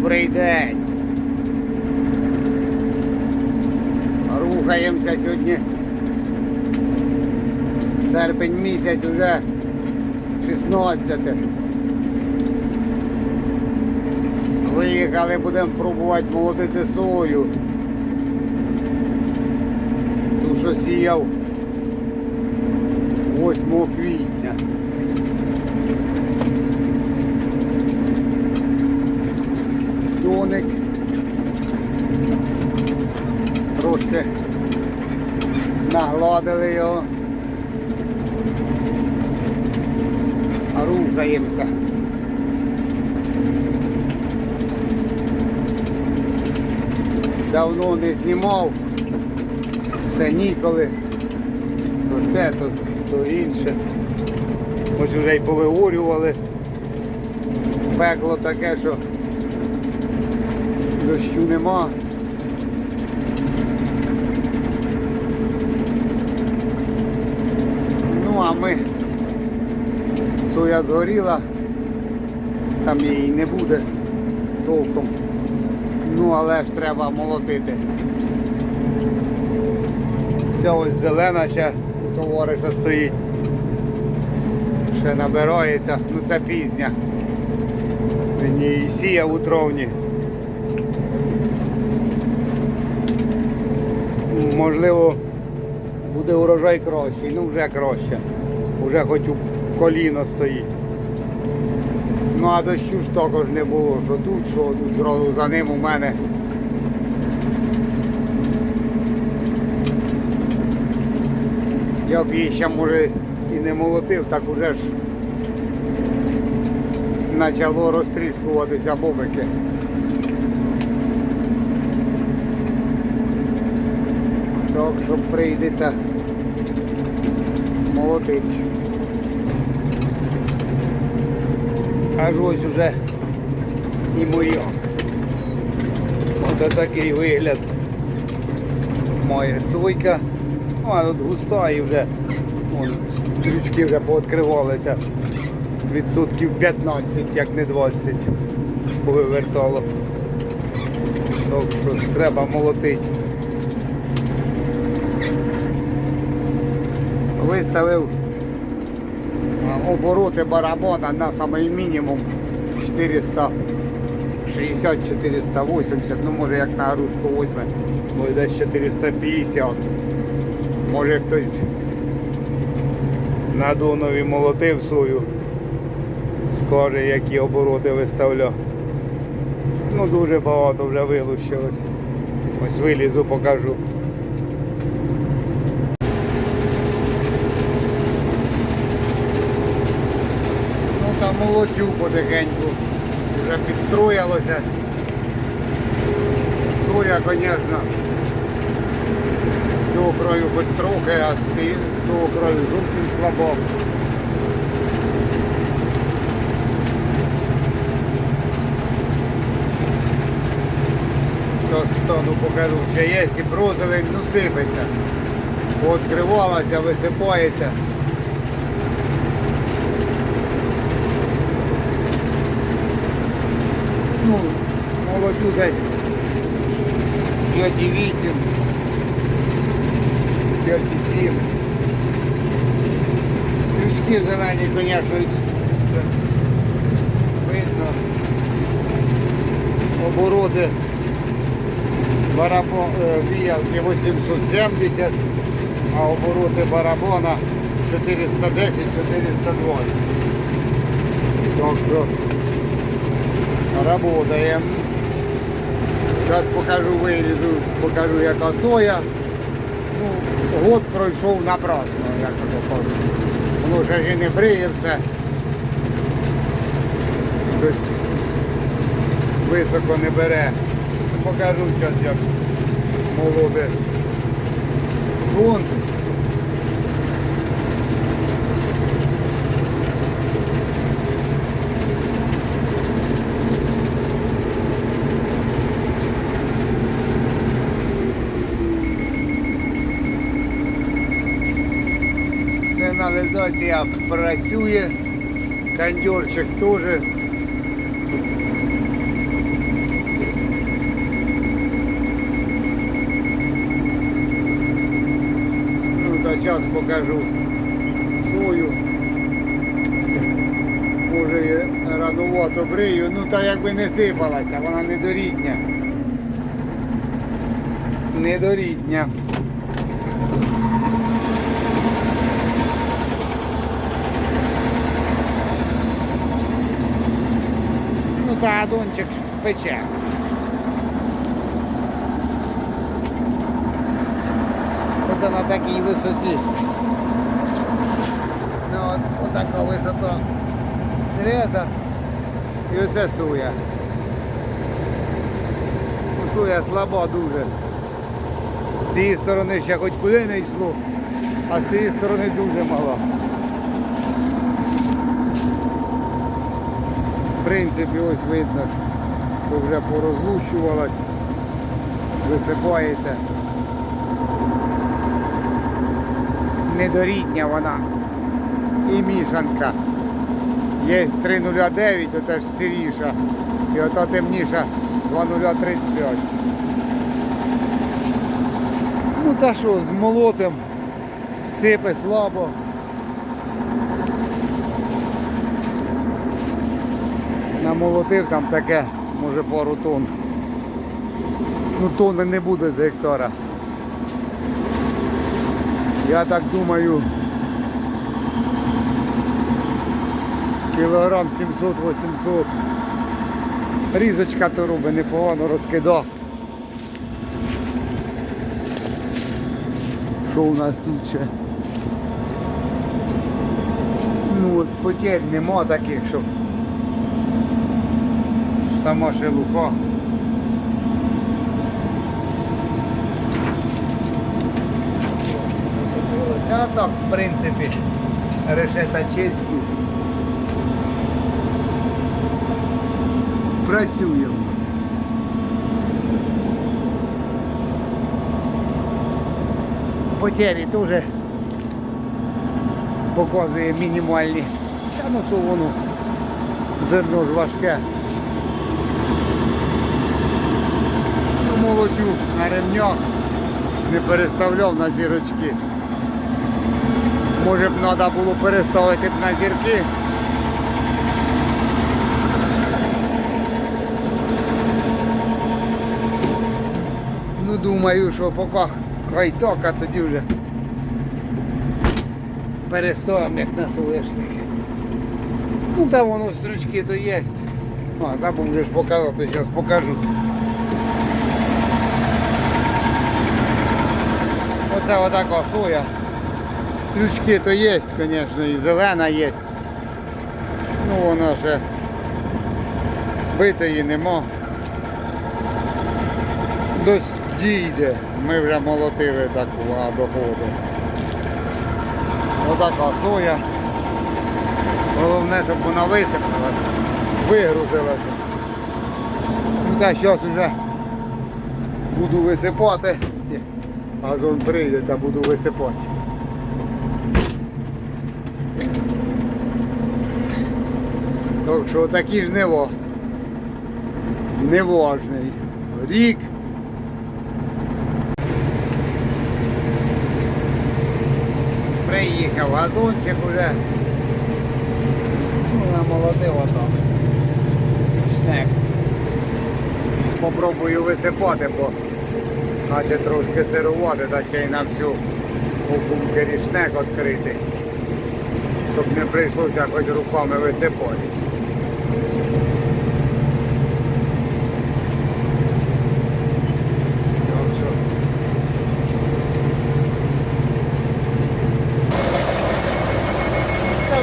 Добрий день. Рухаємося сьогодні. Серпень місяць уже 16. Виїхали, будемо пробувати молотити сою. Ту, що сіяв 8 квітня. Доник. Трошки нагладили його. Рухаємося. Давно не знімав. Все ніколи. То те, то, то інше. Ось вже й повиворювали. Пекло таке, що дощу нема. Ну а ми соя згоріла, там її не буде толком. Ну але ж треба молотити. Ця ось зелена ще у товариша стоїть. Ще набирається, ну це пізня. Він її сіяв у травні. Можливо, буде урожай кращий, ну вже краще. Вже хоч у коліно стоїть. Ну а дощу ж також не було, що тут, що тут зразу за ним у мене. Я б її ще може і не молотив, так уже ж почало розтріскуватися бобики. Так що прийдеться молотити. Аж ось уже і моє. Оце такий вигляд. Моя сойка. Ну, а тут густа і вже вон, стрічки вже пооткривалися. Відсотків 15, як не 20 повивертало. Так що треба молотити. Виставив обороти барабана на самий мінімум 460-480, ну може як на грушку возьме, може десь 450. Може хтось на Донові молотив свою, скаже, які обороти виставляв. Ну дуже багато вже вилучилось. Ось вилізу, покажу. Ну там молотю потихеньку. Вже підстроїлося. Соя, звісно, з цього краю хоч трохи, а з того краю зовсім слабо. Зараз стану покажу, що є, і брозовий, ну сипеться. Пооткривалася, висипається. Ну, молодю десь 5,8, 5,7. Стрічки зелені, звісно, видно. Обороти е, віялки 870, а обороти барабона 410-420. Работаем. Зараз покажу вирізу, покажу яка соя. Ну, год пройшов напрасно, як то кажуть. Ще ж і не бриє. Щось високо не бере. Покажу зараз як молоде. Вон. аварія працює, кондерчик теж. Ну, та зараз покажу сою. Може рановато брию, ну та якби не сипалася, вона недорітня. недорідня. Та адончик пече. Оце на такій висоті. Ну, от, отака висота среза і оце суя. Ну, Суя слаба дуже. З цієї сторони ще хоч куди не йшло, а з цієї сторони дуже мало. Принципі, ось видно, що вже порозлущувалась, висипається. Недорідня вона і мішанка. Є 3,09, оце ж сиріша. І ота темніша 2,035. Ну та що, з молотом сипе слабо. Намолотив там таке, може пару тонн. Ну тонни не буде з гектара. Я так думаю, кілограм 700-800. Різочка то робить, непогано розкидав. Що у нас тут ще? Ну от потерь нема таких, щоб сама шелуха. А так, в принципі, решета чисті. Працюємо. Потері теж показує мінімальні. Та ну що воно, зерно ж важке. Ну, молотю на ремнях не переставляв на зірочки. Може б треба було переставити б на зірки. Ну думаю, що поки хай а тоді вже переставимо як на соняшники. Ну там воно стручки то є. А, забув вже ж показати, зараз покажу. Оце отака соя. Стрючки то є, звісно, і зелена є. Ну вона ще битої нема. Дось дійде. Ми вже молотили таку доходу. Отака соя. Головне, щоб вона висипалася, вигрузилася. Ну та зараз вже буду висипати. Газон прийде та буду висипати. Так що такі ж нево. Неважний. Рік. Приїхав газончик уже. Ну, намолотив отак. Штек. Попробую висипати, бо наче трошки сирувати, та ще й на всю у бункері шнек відкрити. Щоб не прийшлося хоч руками висипати.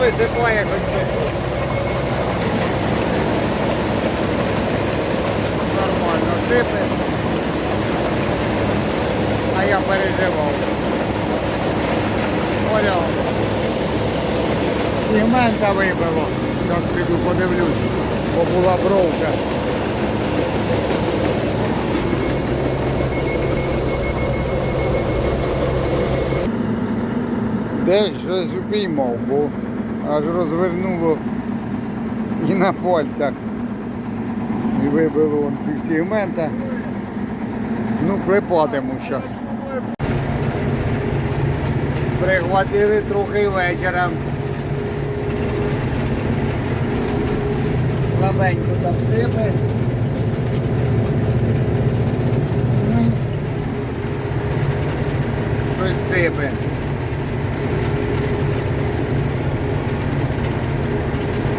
Висипає хоч щось. Нормально сипе. А я переживав. Оля. Сегмента вибило. Зараз піду подивлюсь, бо була бровка. Десь щось упіймав, бо аж розвернуло і на пальцях. І вибило півсегмента. Ну, клепатиму зараз. Прихватили трохи вечором. Слабенько там сипе. Ну, Щось сипе.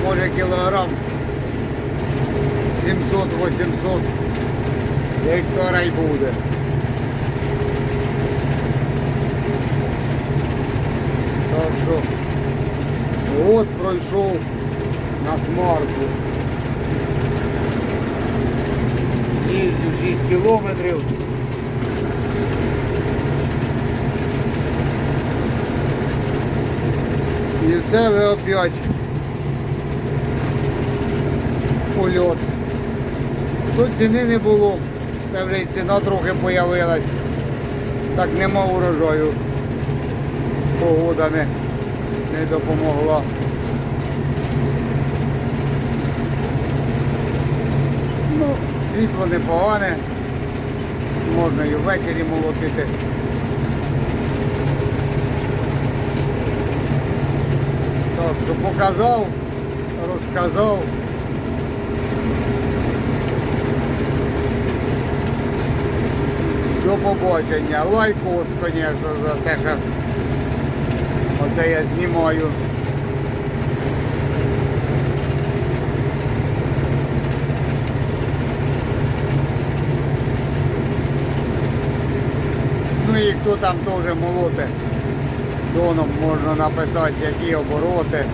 Може кілограм 700-800 гектара й буде. Так що от пройшов на смарку. Їздю 6 кілометрів. І це ви опять польот. Тут ціни не було, це вже ціна трохи появилась. Так нема урожаю. Погода не, не допомогла. Ну, світло непогане. Можна і ввечері молотити. Так що показав, розказав. До побачення. Лайкос, звісно, за те, що оце я знімаю. Ну і хто там теж молоте, доном можна написати, які обороти.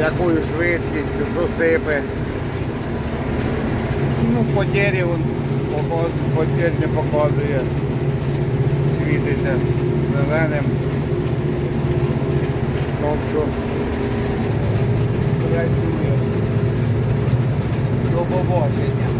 Якою швидкістю, що сипе. Ну, потері він пока- потерь не показує. Світиться зеленим. Тобто працює. До побачення.